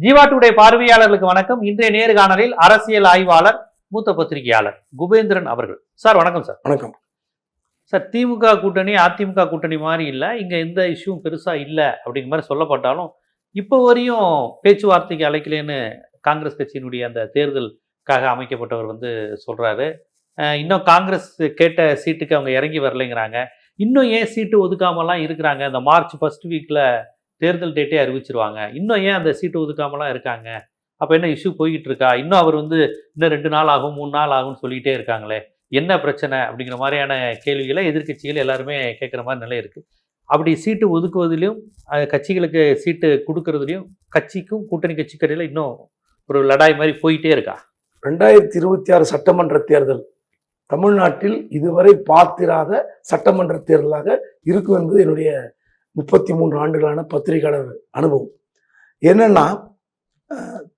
Jeeva today பார்வையாளர்களுக்கு வணக்கம். இன்றைய நேர்காணலில் அரசியல் ஆய்வாளர் மூத்த பத்திரிகையாளர் குபேந்திரன் அவர்கள். சார் வணக்கம் சார். வணக்கம். சார் திமுக கூட்டணி அதிமுக கூட்டணி மாதிரி இல்லை. இங்க எந்த இஷ்யூவும் பெருசா இல்லை அப்படிங்கிற மாதிரி சொல்லப்பட்டாலும் இப்போ வரையும் பேச்சுவார்த்தைக்கு அழைக்கலன்னு காங்கிரஸ் கட்சியினுடைய அந்த தேர்தலுக்காக அமைக்கப்பட்டவர் வந்து சொல்றாரு. அஹ் இன்னும் காங்கிரஸ் கேட்ட சீட்டுக்கு அவங்க இறங்கி வரலைங்கிறாங்க. இன்னும் ஏன் சீட்டு ஒதுக்காமலாம் இருக்கிறாங்க? இந்த மார்ச் ஃபர்ஸ்ட் வீக்ல தேர்தல் டேட்டே அறிவிச்சிருவாங்க. இன்னும் ஏன் அந்த சீட்டு ஒதுக்காமலாம் இருக்காங்க? அப்போ என்ன இஷ்யூ போய்கிட்டு இருக்கா இன்னும் அவர் வந்து இன்னும் ரெண்டு நாள் ஆகும் மூணு நாள் ஆகும்னு சொல்லிகிட்டே இருக்காங்களே? என்ன பிரச்சனை? அப்படிங்கிற மாதிரியான கேள்விகளை எதிர்க்கட்சிகள் எல்லாருமே கேட்குற மாதிரி நிலை இருக்குது அப்படி சீட்டு ஒதுக்குவதிலையும் கட்சிகளுக்கு சீட்டு கொடுக்கறதுலையும் கட்சிக்கும் கூட்டணி கட்சிக்கு இடையில இன்னும் ஒரு லடாய் மாதிரி போயிட்டே இருக்கா? ரெண்டாயிரத்தி இருபத்தி ஆறு சட்டமன்ற தேர்தல். தமிழ்நாட்டில் இதுவரை பார்த்திராத சட்டமன்ற தேர்தலாக இருக்கும் என்பது என்னுடைய முப்பத்தி மூன்று ஆண்டுகளான பத்திரிகையாளர் அனுபவம். என்னன்னா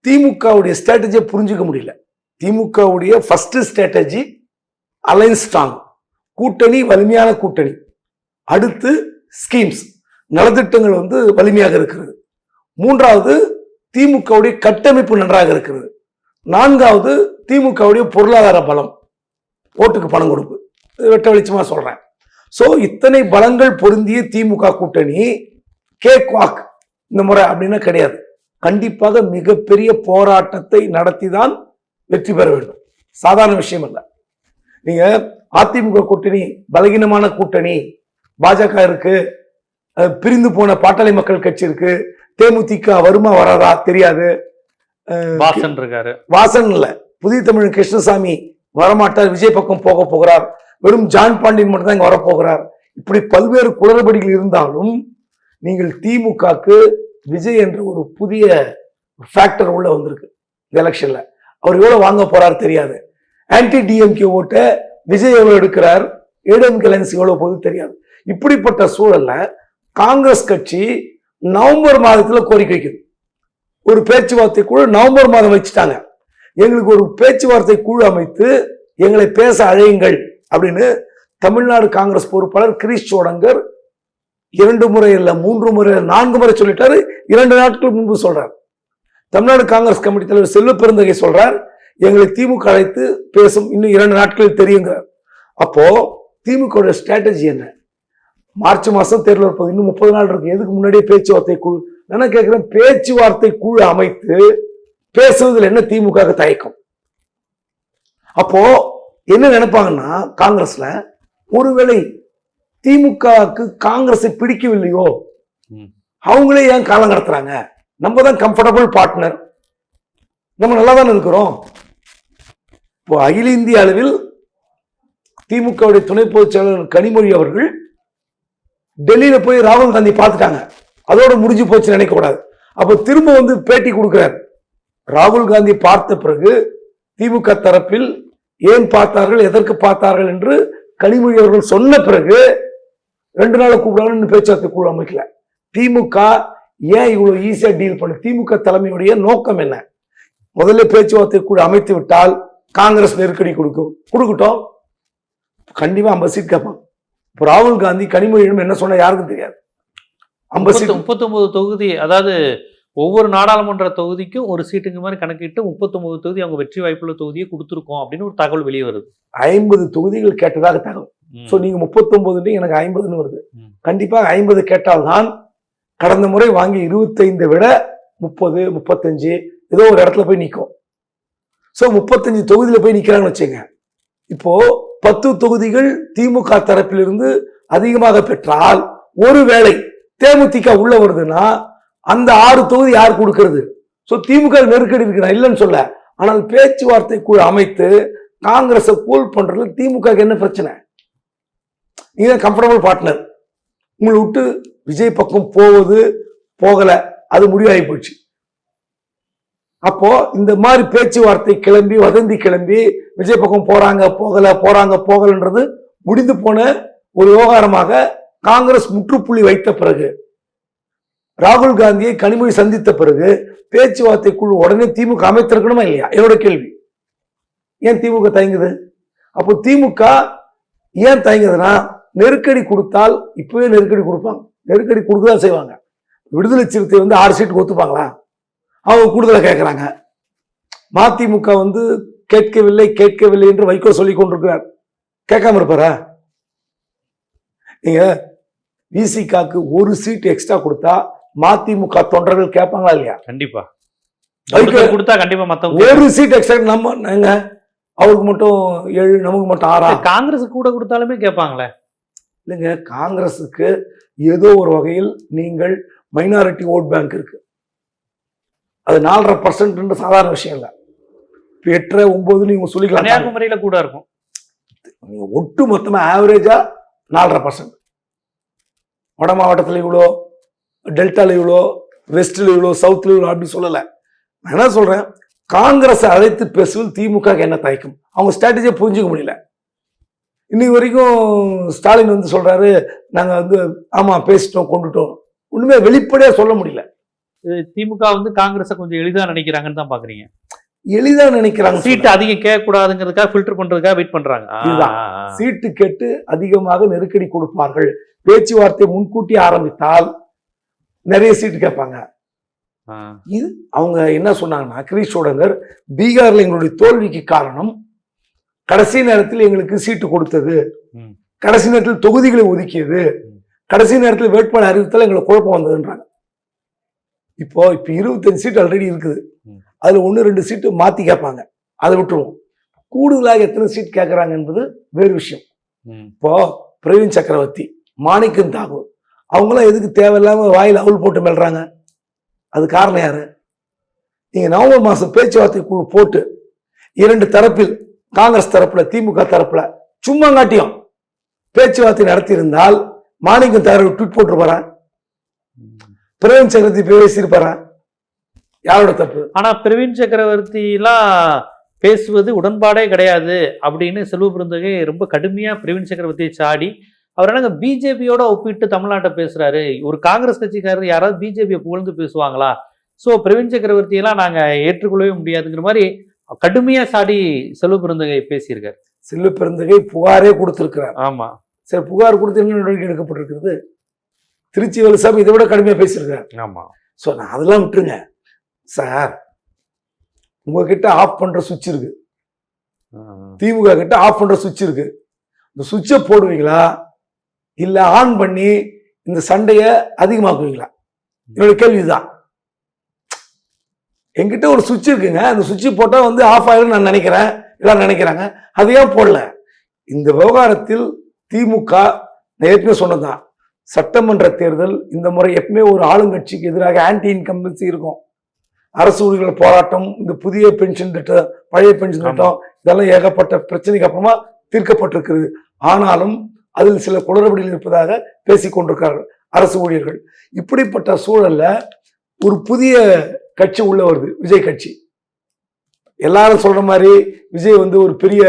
திமுகவுடைய ஸ்ட்ராட்டஜியை புரிஞ்சுக்க முடியல. திமுகவுடைய ஃபர்ஸ்ட் ஸ்ட்ராட்டஜி அலைன்ஸ் ஸ்ட்ராங் கூட்டணி வலிமையான கூட்டணி. அடுத்து ஸ்கீம்ஸ் நலத்திட்டங்கள் வந்து வலிமையாக இருக்கிறது. மூன்றாவது திமுகவுடைய கட்டமைப்பு நன்றாக இருக்கிறது. நான்காவது திமுகவுடைய பொருளாதார பலம். ஓட்டுக்கு பணம் கொடுப்பு. வெட்ட வெளிச்சமாக சொல்கிறேன் சோ இத்தனை பலங்கள் பொருந்திய திமுக கூட்டணி கேக் வாக் இந்த முறை அப்படின்னா கிடையாது. கண்டிப்பாக மிகப்பெரிய போராட்டத்தை நடத்தி தான் வெற்றி பெற வேண்டும். சாதாரண விஷயம் அல்ல. நீங்க அதிமுக கூட்டணி பலகீனமான கூட்டணி பாஜக இருக்கு பிரிந்து போன பாட்டாளி மக்கள் கட்சி இருக்கு தேமுதிக வருமா வராதா தெரியாது. வாசன் இருக்காரு. வாசன் இல்ல. புதிய தமிழ் கிருஷ்ணசாமி வரமாட்டார் விஜய் பக்கம் போக போகிறார். வெறும் ஜான் பாண்டியன் மட்டும் தான் இங்க வரப்போகிறார். இப்படி பல்வேறு குளறுபடிகள் இருந்தாலும் நீங்கள் திமுகக்கு விஜய் என்ற ஒரு புதிய ஃபேக்டர் உள்ள வந்திருக்கு இந்த எலெக்ஷன்ல அவர் எவ்வளவு வாங்க போறார் தெரியாது. ஆன்டி டிஎம்கே ஓட்ட விஜய் எவ்வளவு எடுக்கிறார்? ஏடிஎம்கே கலன்ஸ் எவ்வளவு போகுது தெரியாது. இப்படிப்பட்ட சூழல்ல காங்கிரஸ் கட்சி நவம்பர் மாதத்துல கோரிக்கை வைக்குது. ஒரு பேச்சுவார்த்தை கூட நவம்பர் மாதம் வச்சுட்டாங்க. எங்களுக்கு ஒரு பேச்சுவார்த்தை குழு அமைத்து எங்களை பேச அழையுங்கள் அப்படின்னு தமிழ்நாடு காங்கிரஸ் பொறுப்பாளர் கிரீஷ் சோடங்கர் இரண்டு முறை இல்லை மூன்று முறை நான்கு முறை சொல்லிட்டாரு. இரண்டு நாட்கள் முன்பு சொல்றார். தமிழ்நாடு காங்கிரஸ் கமிட்டி தலைவர் செல்வ பெருந்தகை சொல்றார் எங்களை திமுக அழைத்து பேசும். இன்னும் இரண்டு நாட்களில் தெரியுங்கிறார். அப்போ திமுக ஸ்ட்ராட்டஜி என்ன? மார்ச் மாசம் தேர்தல் இருப்பது இன்னும் முப்பது நாள் இருக்கு. எதுக்கு முன்னாடியே பேச்சுவார்த்தை குழு? நான் கேட்கிறேன் பேச்சுவார்த்தை குழு அமைத்து பேசுவதில் என்ன திமுக க்கு தயக்கம்? அப்போ என்ன நினைப்பாங்கன்னா காங்கிரஸ்ல ஒருவேளை திமுகவுக்கு காங்கிரஸை பிடிக்கவில்லையோ. அவங்களே ஏன் காலம் கடத்துறாங்க? நம்ம தான் கம்ஃபர்டபுள் பார்ட்னர் நம்ம நல்லா தானே இருக்கிறோம். இப்போ அகில இந்திய அளவில் திமுகவுடைய துணை பொதுச் செயலாளர் கனிமொழி அவர்கள் டெல்லியில போய் ராகுல் காந்தி பார்த்துட்டாங்க. அதோட முடிஞ்சு போச்சு நினைக்க கூடாது அப்போ திரும்ப வந்து பேட்டி கொடுக்கிறார். ராகுல் காந்தி பார்த்த பிறகு திமுக தரப்பில் ஏன் பார்த்தார்கள் எதற்கு பார்த்தார்கள் என்று கனிமொழி அவர்கள் சொன்ன பிறகு ரெண்டு நாளை கூப்பிடான்னு பேச்சுவார்த்தை குழு அமைக்கல. திமுக ஏன் இவ்வளவு ஈஸியா டீல் பண்ணு திமுக தலைமையுடைய நோக்கம் என்ன? முதல்ல பேச்சுவார்த்தை குழு அமைத்து விட்டால் காங்கிரஸ் நெருக்கடி கொடுக்கும். கொடுக்கட்டும். கண்டிப்பா ஐம்பது சீட் கேட்பாங்க. இப்போ ராகுல் காந்தி கனிமொழியிடம் என்ன சொன்ன யாருக்கும் தெரியாது. ஐம்பது சீட் முப்பத்தொன்பது தொகுதி அதாவது ஒவ்வொரு நாடாளுமன்ற தொகுதிக்கும் ஒரு சீட்டுங்க மாதிரி கணக்கிட்டு முப்பத்தொன்பது தொகுதி அவங்க வெற்றி வாய்ப்புள்ள தொகுதியை கொடுத்துருக்கோம் அப்படின்னு ஒரு தகவல் வெளியே வருது. ஐம்பது தொகுதிகள் கேட்டதாக தகவல். ஸோ நீங்க முப்பத்தொன்பதுன்னு எனக்கு ஐம்பதுன்னு வருது. கண்டிப்பாக ஐம்பது கேட்டால்தான் கடந்த முறை வாங்கி இருபத்தைந்தை விட முப்பது முப்பத்தஞ்சு ஏதோ ஒரு இடத்துல போய் நிற்கும் ஸோ முப்பத்தஞ்சு தொகுதியில போய் நிக்கிறாங்கன்னு வச்சுங்க இப்போ பத்து தொகுதிகள் திமுக தரப்பிலிருந்து அதிகமாக பெற்றால் ஒருவேளை தேமுதிக உள்ள வருதுன்னா அந்த ஆறு தொகுதி யார் கொடுக்கிறது? ஸோ திமுக நெருக்கடி இருக்கு நான் இல்லைன்னு சொல்ல. ஆனால் பேச்சுவார்த்தை குழு அமைத்து காங்கிரஸை கூல் பண்றதுல திமுக என்ன பிரச்சனை? நீங்க கம்ஃபர்டபுள் பார்ட்னர் உங்களை விட்டு விஜய் பக்கம் போவது போகல. அது முடிவாகி போச்சு. அப்போ இந்த மாதிரி பேச்சுவார்த்தை கிளம்பி வதந்தி கிளம்பி விஜய் பக்கம் போறாங்க போகல போறாங்க போகலன்றது முடிந்து போன ஒரு விவகாரமாக காங்கிரஸ் முற்றுப்புள்ளி வைத்த பிறகு ராகுல் காந்தியை கனிமொழி சந்தித்த பிறகு பேச்சுவார்த்தை குழு உடனே திமுக அமைத்திருக்கணுமா இல்லையா? என்னோட கேள்வி. ஏன் திமுக தயங்குது? அப்போ திமுக ஏன் தயங்குதுன்னா நெருக்கடி கொடுத்தால் இப்பவே நெருக்கடி கொடுப்பாங்க. நெருக்கடி கொடுக்க தான் செய்வாங்க. விடுதலை சிறுத்தை வந்து ஆறு சீட்டுக்கு ஒத்துப்பாங்களா? அவங்க கூடுதலாக கேட்குறாங்க மதிமுக வந்து கேட்கவில்லை கேட்கவில்லை என்று வைகோ சொல்லி கொண்டிருக்கிறார். கேட்காம இருப்பாரா? நீங்க விசிகாக்கு ஒரு சீட் எக்ஸ்ட்ரா கொடுத்தா மதிமுக தொண்டர்கள் கேட்பாங்களா இல்லையா? கண்டிப்பா. கொடுத்தா கண்டிப்பா மத்தவங்க ஒரு சீட் எக்ஸ்ட்ரா நம்ம நாங்க அவருக்கு மட்டும் ஏழு நமக்கு மட்டும் ஆறா? காங்கிரஸ் கூட கொடுத்தாலுமே கேட்பாங்களே. இல்லைங்க காங்கிரஸுக்கு ஏதோ ஒரு வகையில் நீங்கள் மைனாரிட்டி ஓட் பேங்க் இருக்கு. அது நாலரை பர்சன்ட் சாதாரண விஷயம் இல்லை. இப்போ எட்டரை ஒன்பது நீங்க சொல்லிக்கலாம். கன்னியாகுமரியில கூட இருக்கும். ஒட்டு மொத்தமா ஆவரேஜா நாலரை பர்சன்ட் வட மாவட்டத்தில் இவ்வளோ டெல்டால இவ்வளோ வெஸ்ட்ல இவ்வளோ சவுத்ல இவ்வளோ அப்படி சொல்லலை. நான் என்ன சொல்றேன்? காங்கிரஸ் அழைத்து பேசுவது திமுக என்ன தயக்கம்? அவங்க ஸ்ட்ராட்டஜியை புரிஞ்சுக்க முடியல. இன்னைக்கு வரைக்கும் ஸ்டாலின் வந்து சொல்றாரு நாங்க வந்து ஆமா பேசிட்டோம் கொண்டுட்டோம். ஒண்ணுமே வெளிப்படையா சொல்ல முடியல. திமுக வந்து காங்கிரஸை கொஞ்சம் எளிதா நினைக்கிறாங்கன்னு தான் பாக்குறீங்க. எளிதா நினைக்கிறாங்க. சீட் அதிகம் கேட்க கூடாதுங்கிறதுக்காக ஃபில்டர் பண்றதுக்காக வெயிட் ஆ. சீட்டு கேட்டு அதிகமாக நெருக்கடி கொடுப்பார்கள். பேச்சுவார்த்தை முன்கூட்டி ஆரம்பித்தால் நிறைய சீட்டு கேட்பாங்க. இது அவங்க என்ன சொன்னாங்கன்னா கிரீஷ் சோடங்கர் பீகார்ல எங்களுடைய தோல்விக்கு காரணம் கடைசி நேரத்தில் எங்களுக்கு சீட்டு கொடுத்தது. கடைசி நேரத்தில் தொகுதிகளை ஒதுக்கியது. கடைசி நேரத்தில் வேட்பாளர் அறிவித்தால் எங்களுக்கு குழப்பம் வந்ததுன்றாங்க இப்போ இப்போ இருபத்தஞ்சு சீட் ஆல்ரெடி இருக்குது. அதுல ஒன்று ரெண்டு சீட்டு மாத்தி கேட்பாங்க அதை விட்டுருவோம் கூடுதலாக எத்தனை சீட் கேட்கறாங்க என்பது வேறு விஷயம். இப்போ பிரவீன் சக்கரவர்த்தி மாணிக்கம் தாகூர் அவங்களாம் எதுக்கு தேவையில்லாமல் வாயில் அவுள் போட்டு மெல்றாங்க? அது காரணம் யாரு? நீங்கள் நவம்பர் மாதம் பேச்சுவார்த்தை குழு போட்டு இரண்டு தரப்பில் காங்கிரஸ் தரப்பில் திமுக தரப்பில் சும்மா காட்டியும் பேச்சுவார்த்தை நடத்தியிருந்தால் மாணிக்கம் தாகூர் ட்வீட் போட்டிருப்பாரா? பிரவீன் சக்கரவர்த்தி பேசியிருப்பாரா? யாரோட தப்பு? ஆனால் பிரவீன் சக்கரவர்த்தியெல்லாம் பேசுவது உடன்பாடே கிடையாது அப்படின்னு செல்வ பிறந்தகை ரொம்ப கடுமையாக பிரவீன் சக்கரவர்த்தியை சாடி அவர் என்னங்க பிஜேபியோட ஒப்பிட்டு தமிழ்நாட்டை பேசுறாரு. ஒரு காங்கிரஸ் கட்சிக்காரர் யாராவது பிஜேபியை புகழ்ந்து பேசுவாங்களா? சோ பிரவீன் சக்கரவர்த்தி எல்லாம் நாங்க ஏற்றுக்கொள்ளவே முடியாதுங்கிற மாதிரி கடுமையா சாடி செல்வ பிறந்தகை பேசியிருக்காரு. செல்வ பெருந்தகை புகாரே கொடுத்திருக்கிறார். ஆமா. சரி புகார் கொடுத்து என்ன நடவடிக்கை எடுக்கப்பட்டிருக்கிறது? திருச்சி வலுசாமி இதை விட கடுமையா பேசியிருக்கிறார் ஆமா. ஸோ நான் அதெல்லாம் விட்டுருங்க. சார் உங்ககிட்ட ஆஃப் பண்ற சுவிட்ச் இருக்கு. திமுக கிட்ட ஆஃப் பண்ற சுவிட்ச் இருக்கு. இந்த சுவிட்சை போடுவீங்களா? இல்ல ஆன் பண்ணி இந்த சண்டையை அதிகமாக்குவீங்களா? என்னோட கேள்வி இதுதான் என்கிட்ட ஒரு சுவிட்ச் இருக்குங்க. அந்த சுவிட்ச் போட்டா வந்து ஆஃப் ஆயிரும் நான் நினைக்கிறேன். எல்லாரும் நினைக்கிறாங்க. அது ஏன் போடல? இந்த விவகாரத்தில் திமுக நான் ஏற்கனவே சொன்னதுதான். சட்டமன்ற தேர்தல் இந்த முறை எப்பவுமே ஒரு ஆளுங்கட்சிக்கு எதிராக ஆன்டி இன்கம்பன்சி இருக்கும். அரசு ஊழியர்கள் போராட்டம் இந்த புதிய பென்ஷன் திட்டம் பழைய பென்ஷன் திட்டம் இதெல்லாம் ஏகப்பட்ட பிரச்சனைக்கு அப்புறமா தீர்க்கப்பட்டிருக்கிறது. ஆனாலும் அதில் சில குளறுபடிகள் இருப்பதாக பேசிக் கொண்டிருக்கிறார்கள் அரசு ஊழியர்கள். இப்படிப்பட்ட சூழல்ல ஒரு புதிய கட்சி உள்ள வருது விஜய் கட்சி. எல்லாரும் சொல்ற மாதிரி விஜய் வந்து ஒரு பெரிய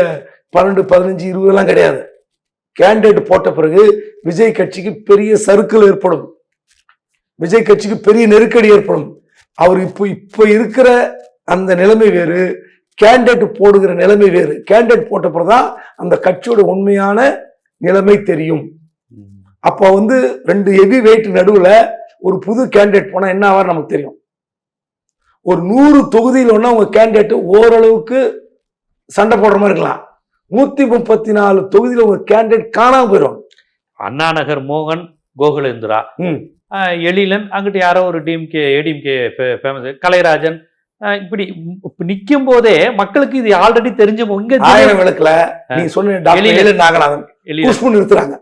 பன்னெண்டு பதினஞ்சு இருபது எல்லாம் கிடையாது. கேண்டிடேட் போட்ட பிறகு விஜய் கட்சிக்கு பெரிய சறுக்கல் ஏற்படும். விஜய் கட்சிக்கு பெரிய நெருக்கடி ஏற்படும். அவர் இப்போ இப்போ இருக்கிற அந்த நிலைமை வேறு கேண்டிடேட் போடுகிற நிலைமை வேறு. கேண்டிடேட் போட்ட பிறகுதான் அந்த கட்சியோட உண்மையான நிலைமை தெரியும். அப்போ வந்து ரெண்டு ஹெவி வெயிட் நடுவுல ஒரு புது கேண்டிடேட் போனா என்ன ஆவார் நமக்கு தெரியும். ஒரு நூறு தொகுதியில் ஒண்ணா உங்க கேண்டிடேட் ஓரளவுக்கு சண்டை போடுற மாதிரி இருக்கலாம். நூத்தி முப்பத்தி நாலு தொகுதியில உங்க கேண்டிடேட் காணாம போயிடும் அண்ணா நகர் மோகன் கோகுலேந்திரா. எழிலன் அங்கிட்டு யாரோ ஒரு டிஎம்கே ஏடிஎம்கே ஃபேமஸ் கலைராஜன். இப்படி நிற்கும் போதே மக்களுக்கு இது ஆல்ரெடி தெரிஞ்சவங்க இங்க விளக்குல. நீங்க சொன்ன நாகநாதன். எழிலன். புஷ்பு நிறுத்துறாங்க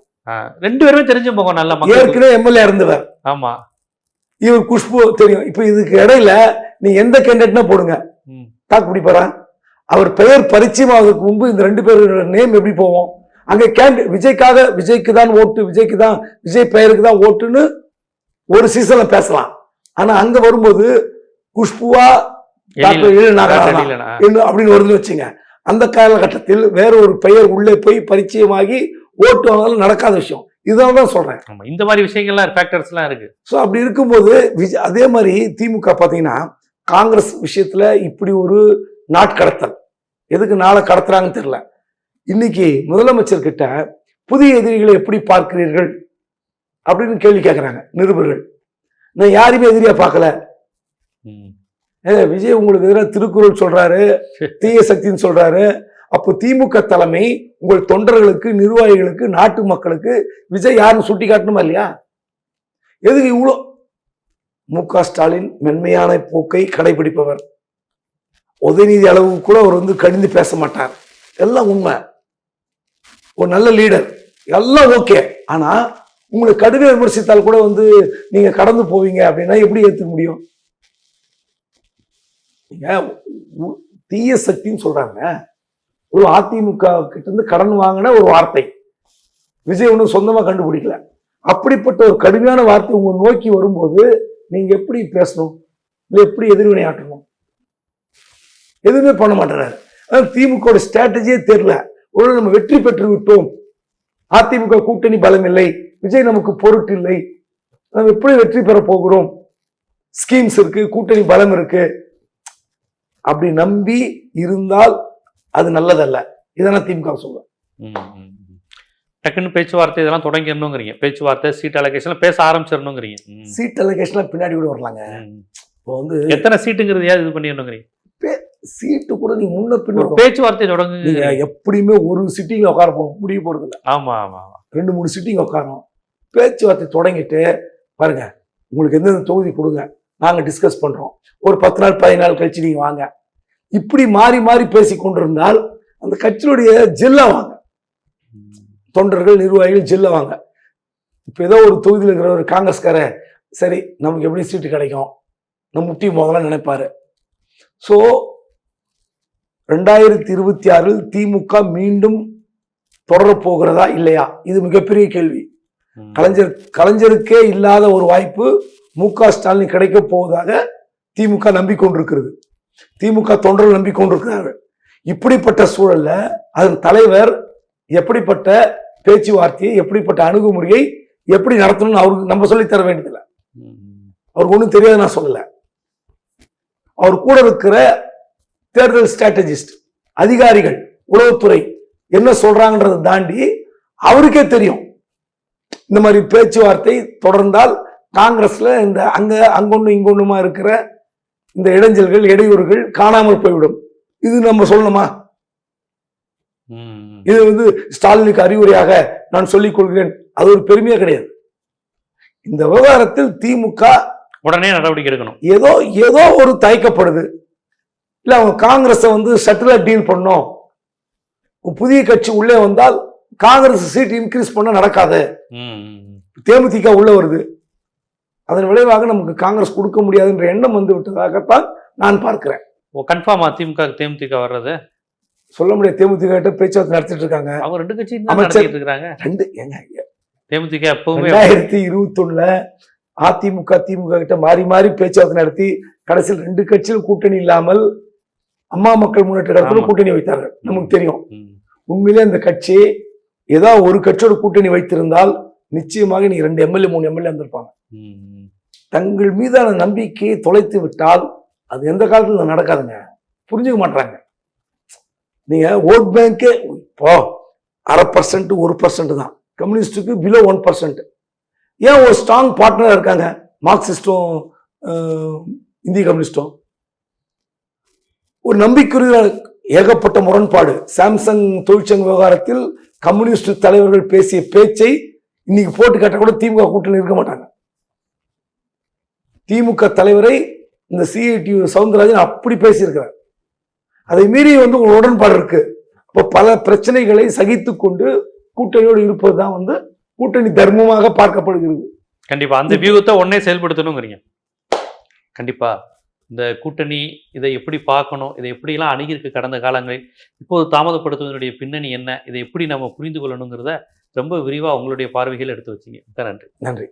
ரெண்டு பேருமே தெரிஞ்ச முகம் நல்ல ஏற்கனவே எம்எல்ஏ இருந்தவர். ஆமா. இவர் குஷ்பு தெரியும். இப்ப இதுக்கு இடையில நீங்க எந்த கேண்டிடேட்னா போடுங்க. தாக்கு பிடிப்பாரா? அவர் பெயர் பரிச்சயமாவதற்கு முன்பு இந்த ரெண்டு பேரோட நேம் எப்படி போவோம்? அங்க கேண்டி விஜய்க்காக விஜய்க்கு தான் ஓட்டு விஜய்க்கு தான் விஜய் பெயருக்கு தான் ஓட்டுன்னு ஒரு சீசன்ல பேசலாம். ஆனா அங்க வரும்போது குஷ்புவா டாக்டர் அப்படின்னு வருதுன்னு வச்சுங்க. அந்த காலகட்டத்தில் வேற ஒரு பெயர் உள்ளே போய் பரிச்சயமாகி ஓட்டு வாங்கலாம் நடக்காத விஷயம். இதனால தான் சொல்றேன். ஆமா இந்த மாதிரி விஷயங்கள்லாம் ஃபேக்டர்ஸ் எல்லாம் இருக்கு. ஸோ அப்படி இருக்கும்போது விஜய் அதே மாதிரி திமுக பார்த்தீங்கன்னா காங்கிரஸ் விஷயத்துல இப்படி ஒரு நாட்கடத்தல் எதுக்கு நாளை கடத்துறாங்கன்னு தெரியல. இன்னைக்கு முதலமைச்சர் கிட்ட புதிய எதிரிகளை எப்படி பார்க்கிறீர்கள் அப்படின்னு கேள்வி கேட்குறாங்க நிருபர்கள். நான் யாரையுமே எதிரியா பார்க்கல. விஜய் உங்களுக்கு எதிராக திருக்குறள் சொல்றாரு தீய சக்தின்னு சொல்றாரு. அப்போ திமுக தலைமை உங்கள் தொண்டர்களுக்கு நிர்வாகிகளுக்கு நாட்டு மக்களுக்கு விஜய் யாருன்னு சுட்டி காட்டணுமா இல்லையா? எதுக்கு இவ்வளோ மு க ஸ்டாலின் மென்மையான போக்கை கடைபிடிப்பவர். உதயநிதி அளவுக்கு கூட அவர் வந்து கடிந்து பேச மாட்டார். எல்லாம் உண்மை. ஒரு நல்ல லீடர் எல்லாம் ஓகே ஆனா உங்களை கடுமையாக விமர்சித்தால் கூட வந்து நீங்க கடந்து போவீங்க அப்படின்னா எப்படி ஏத்துக்க முடியும்? தீய சக்தின்னு சொல்றாங்க. ஒரு அதிமுக கிட்ட இருந்து கடன் வாங்கின ஒரு வார்த்தை. விஜய் ஒன்றும் சொந்தமா கண்டுபிடிக்கல. அப்படிப்பட்ட ஒரு கடுமையான வார்த்தை உங்க நோக்கி வரும்போது நீங்க எப்படி பேசணும்? இல்லை எப்படி எதிர்வினை ஆற்றணும் எதுவுமே பண்ண மாட்டேறாரு. திமுக ஸ்ட்ராட்டஜியே தெரியல. ஒரு நம்ம வெற்றி பெற்று விட்டோம். அதிமுக கூட்டணி பலம் இல்லை. விஜய் நமக்கு பொருட்டு இல்லை. நம்ம எப்படி வெற்றி பெற போகிறோம்? ஸ்கீம்ஸ் இருக்கு கூட்டணி பலம் இருக்கு. அப்படி நம்பி இருந்தால் அது நல்லதல்ல. இதெல்லாம் திமுக சொல்லுவேன். டக்குன்னு பேச்சுவார்த்தை இதெல்லாம் தொடங்கிடணுங்கிறீங்க. பேச்சுவார்த்தை சீட் அலகேஷன் பேச ஆரம்பிச்சிடணுங்கிறீங்க. சீட் அலகேஷன்லாம் பின்னாடி கூட வரலாங்க. இப்போ வந்து எத்தனை சீட்டுங்கிறதையாவது இது பண்ணிடணுங்கிறீங்க. சீட்டு கூட நீங்க முன்ன பின்ன பேச்சுவார்த்தை தொடங்குங்க. நீங்க எப்படியுமே ஒரு சிட்டிங்ல உட்கார போக முடிய போறது இல்ல ஆமா ஆமா ஆமா. ரெண்டு மூணு சிட்டிங் உட்காரோம் பேச்சுவார்த்தை தொடங்கிட்டு பாருங்க. உங்களுக்கு எந்தெந்த தொகுதி கொடுங்க. நாங்க டிஸ்கஸ் பண்றோம். ஒரு பத்து நாள் பதினாலு நாள் கழிச்சு நீங்க வாங்க. இப்படி மாறி மாறி பேசி கொண்டிருந்தால் அந்த கட்சியினுடைய ஜெல்லா வாங்க. தொண்டர்கள் நிர்வாகிகள் ஜெல்ல வாங்க. இப்போ ஏதோ ஒரு தொகுதியில் இருக்கிற ஒரு காங்கிரஸ்கார சரி நமக்கு எப்படி சீட்டு கிடைக்கும். நம்ம முட்டி முதல்ல நினைப்பாரு. ஸோ ரெண்டாயிரத்தி இருபத்தி ஆறில் திமுக மீண்டும் தொடரப் போகிறதா இல்லையா? இது மிகப்பெரிய கேள்வி. கலைஞர் கலைஞருக்கே இல்லாத ஒரு வாய்ப்பு மு க. ஸ்டாலின் கிடைக்க போவதாக திமுக நம்பிக்கொண்டிருக்கிறது. திமுக தொண்டர்கள் நம்பிக்கொண்டிருக்கிறார்கள். இப்படிப்பட்ட சூழல்ல அதன் தலைவர் எப்படிப்பட்ட பேச்சுவார்த்தையை எப்படிப்பட்ட அணுகுமுறையை எப்படி நடத்தணும்னு அவருக்கு நம்ம சொல்லித் தர வேண்டியதில்லை. அவருக்கு ஒன்றும் தெரியாது நான் சொல்லலை. அவர் கூட இருக்கிற தேர்தல் ஸ்ட்ராட்டஜிஸ்ட் அதிகாரிகள் உளவுத்துறை என்ன சொல்றாங்கன்றதை தாண்டி அவருக்கே தெரியும். இந்த மாதிரி பேச்சுவார்த்தை தொடர்ந்தால் காங்கிரஸ்ல இந்த அங்க அங்கொன்னு இங்கொன்னுமா இருக்கிற இந்த இடைஞ்சல்கள் இடையூறுகள் காணாமல் போய்விடும். இது நம்ம சொல்லணுமா. இது வந்து ஸ்டாலினுக்கு அறிவுரையாக நான் சொல்லிக் கொள்கிறேன். அது ஒரு பெருமையே கிடையாது. இந்த விவகாரத்தில் திமுக உடனே நடவடிக்கை எடுக்கணும். ஏதோ ஏதோ ஒரு தயக்கப்படுது. இல்ல அவங்க காங்கிரஸை வந்து சட்டிலா டீல் பண்ணோம் புதிய கட்சி உள்ளே வந்தால் காங்கிரஸ் சீட் இன்க்ரீஸ் பண்ண நடக்காது. தேமுதிக உள்ள வருது. அதன் விளைவாக நமக்கு காங்கிரஸ் கொடுக்க முடியாதுன்ற எண்ணம் வந்து விட்டதாகத்தான் நான் பார்க்கிறேன். ஓ கன்ஃபார்மா திமுக தேமுதிக வர்றது? சொல்ல முடியாது தேமுதிக கிட்ட பேச்சுவார்த்தை நடத்திட்டு இருக்காங்க. அவங்க ரெண்டு கட்சி தான் அமைச்சர். நடத்திட்டு இருக்காங்க. ரெண்டு ஏங்க தேமுதிக எப்பவுமே ரெண்டாயிரத்தி இருபத்தி ஒண்ணுல அதிமுக திமுக கிட்ட மாறி மாறி பேச்சுவார்த்தை நடத்தி கடைசியில் ரெண்டு கட்சியில் கூட்டணி இல்லாமல் அம்மா மக்கள் முன்னேற்ற கழகத்துல. கூட்டணி வைத்தார்கள். நமக்கு தெரியும். உண்மையிலே இந்த கட்சி ஏதாவது ஒரு கட்சியோட கூட்டணி வைத்திருந்தால் நிச்சயமாக நீ ரெண்டு எம்எல்ஏ மூணு எம்எல்ஏ வந்திருப்பாங்க. தங்கள் மீதான நம்பிக்கையை தொலைத்து விட்டால் அது எந்த காலத்தில் நடக்காதுங்க. புரிஞ்சுக்க மாட்டாங்க நீங்க ஓட் பேங்கே இப்போ அரை பர்சன்ட் ஒரு பர்சன்ட் தான். கம்யூனிஸ்டுக்கு பிலோ ஒன் பர்சன்ட் ஏன் ஒரு ஸ்ட்ராங் பார்ட்னராக இருக்காங்க? மார்க்சிஸ்டும் இந்திய கம்யூனிஸ்டும். ஒரு நம்பிக்கையுள்ள ஏகப்பட்ட முரண்பாடு. சாம்சங் தொழிற்சங்க விவகாரத்தில் கம்யூனிஸ்ட் தலைவர்கள் பேசிய பேச்சை இன்னைக்கு போட்டு காட்ட கூட திமுக கூட்டணி இருக்க மாட்டாங்க. திமுக தலைவரை இந்த சிஐடி சவுந்தரராஜன் அப்படி பேசியிருக்கிறார். அதை மீறி வந்து ஒரு உடன்பாடு இருக்கு. அப்போ பல பிரச்சனைகளை சகித்துக் கொண்டு கூட்டணியோடு இருப்பதுதான் வந்து கூட்டணி தர்மமாக பார்க்கப்படுகிறது. கண்டிப்பா. அந்த வியூகத்தை உடனே செயல்படுத்தணுங்கிறீங்க. கண்டிப்பா. இந்த கூட்டணி இதை எப்படி பார்க்கணும் இதை எப்படிலாம் அணுகியிருக்கு கடந்த காலங்களில் இப்போது தாமதப்படுத்துவதனுடைய பின்னணி என்ன இதை எப்படி நம்ம புரிந்து கொள்ளணுங்கிறத ரொம்ப விரிவா உங்களுடைய பார்வைகள் எடுத்து வச்சீங்க. மிக்க நன்றி. நன்றி.